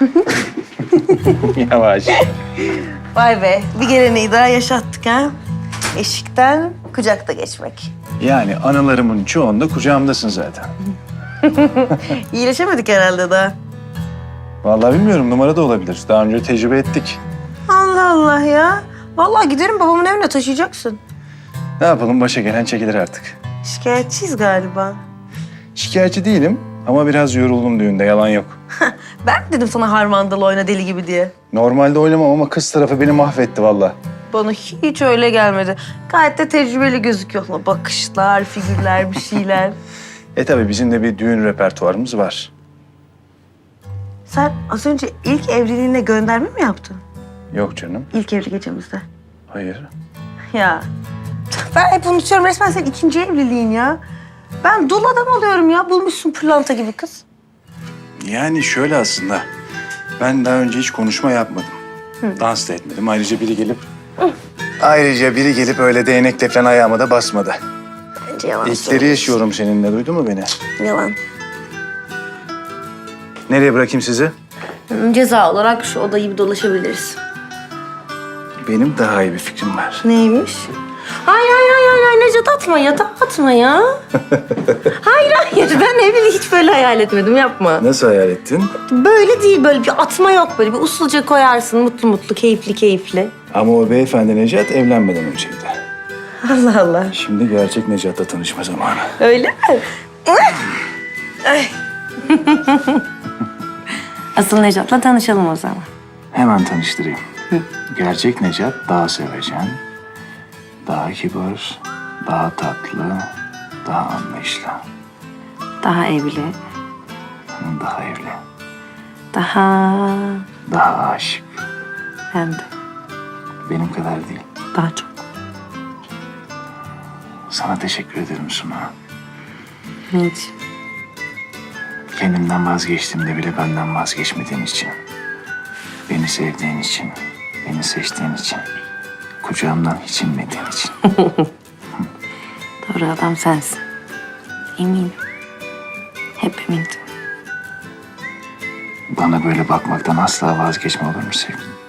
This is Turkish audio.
Yavaş. Vay be bir geleneği daha yaşattık ha. Eşikten kucakta geçmek. Yani anılarımın çoğunda kucağımdasın zaten. İyileşemedik herhalde daha. Vallahi bilmiyorum numara da olabilir. Daha önce tecrübe ettik. Allah Allah ya. Vallahi giderim babamın evine taşıyacaksın. Ne yapalım başa gelen çekilir artık. Şikayetçiyiz galiba. Şikayetçi değilim ama biraz yoruldum düğünde yalan yok. Ben mi dedim sana harmandalı oyna deli gibi diye. Normalde oynamam ama kız tarafı beni mahvetti vallahi. Bana hiç öyle gelmedi. Gayet de tecrübeli gözüküyor. Bakışlar, figürler, bir şeyler. E tabii bizim de bir düğün repertuarımız var. Sen az önce ilk evliliğine gönderme mi yaptın? Yok canım. İlk evli gecemizde. Hayır. Ya. Ben hep unutuyorum resmen senin ikinci evliliğin ya. Ben dul adam oluyorum ya. Bulmuşsun pırlanta gibi kız. Yani şöyle aslında. Ben daha önce hiç konuşma yapmadım. Dans da etmedim. Ayrıca biri gelip... Ayrıca biri gelip öyle değnekle falan ayağıma da basmadı. Bence yalan İlkleri yaşıyorum seninle. Duydun mu beni? Yalan. Nereye bırakayım sizi? Ceza olarak şu odayı bir dolaşabiliriz. Benim daha iyi bir fikrim var. Neymiş? Hayır hayır hayır hayır, Necat atma yatağa atma ya. hayır hayır ben evliliği hiç böyle hayal etmedim yapma. Nasıl hayal ettin? Böyle değil böyle bir atma yok böyle bir usulca koyarsın mutlu mutlu keyifli keyifli. Ama o beyefendi Necat evlenmeden önceydi. Allah Allah. Şimdi gerçek Necat'la tanışma zamanı. Öyle mi? Asıl Necat'la tanışalım o zaman. Hemen tanıştırayım. Gerçek Necat daha sevecen, daha kibar, daha tatlı, daha anlayışlı, Daha evli, daha evli, daha daha aşık. hem de Benim kadar değil. daha çok. Sana teşekkür ederim Suna. Hiç. Kendimden vazgeçtiğimde bile benden vazgeçmediğin için. Beni sevdiğin için, beni seçtiğin için. Kucağımdan hiç inmediğin için. Doğru adam sensin. Eminim. Hep emindim. Bana böyle bakmaktan asla vazgeçme olur mu sevgilim?